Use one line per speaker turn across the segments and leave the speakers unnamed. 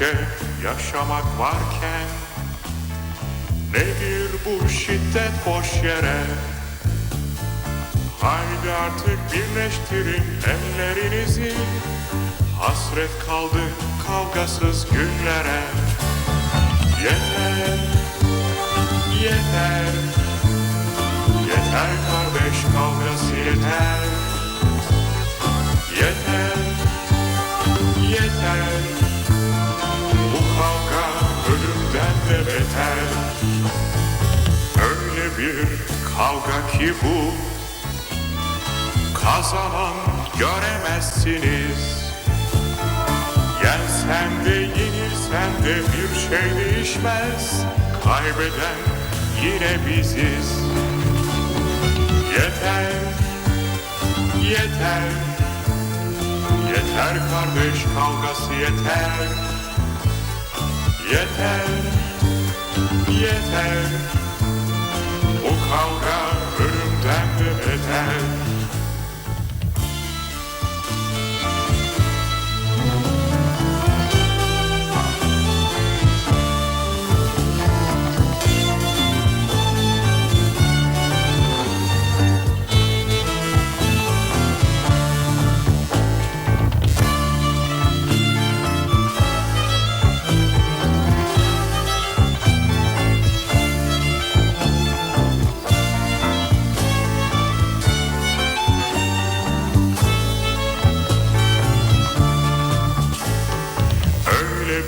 içe yaşamak varken Nedir bu şiddet boş yere? Haydi artık birleştirin ellerinizi. Hasret kaldı kavgasız günlere. Yeter, yeter. Yeter kardeş kavgası Yeter, bir kavga ki bu. Kazanan göremezsiniz. Yensen de yenilsen de bir şey değişmez. Kaybeden yine biziz. Yeter, yeter. Yeter kardeş kavgası yeter. Yeter, yeter Bu kavga ölümden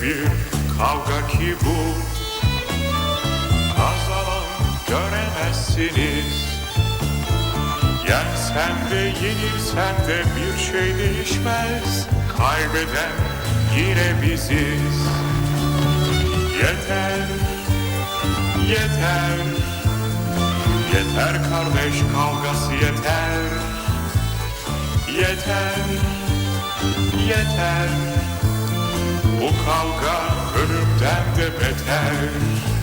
bir kavga ki bu. Kazanan göremezsiniz. Yensen de yenilsen de bir şey değişmez. Kaybeden yine biziz. Yeter, yeter. Yeter kardeş kavgası yeter. Yeter, yeter bu kavga ölümden de beter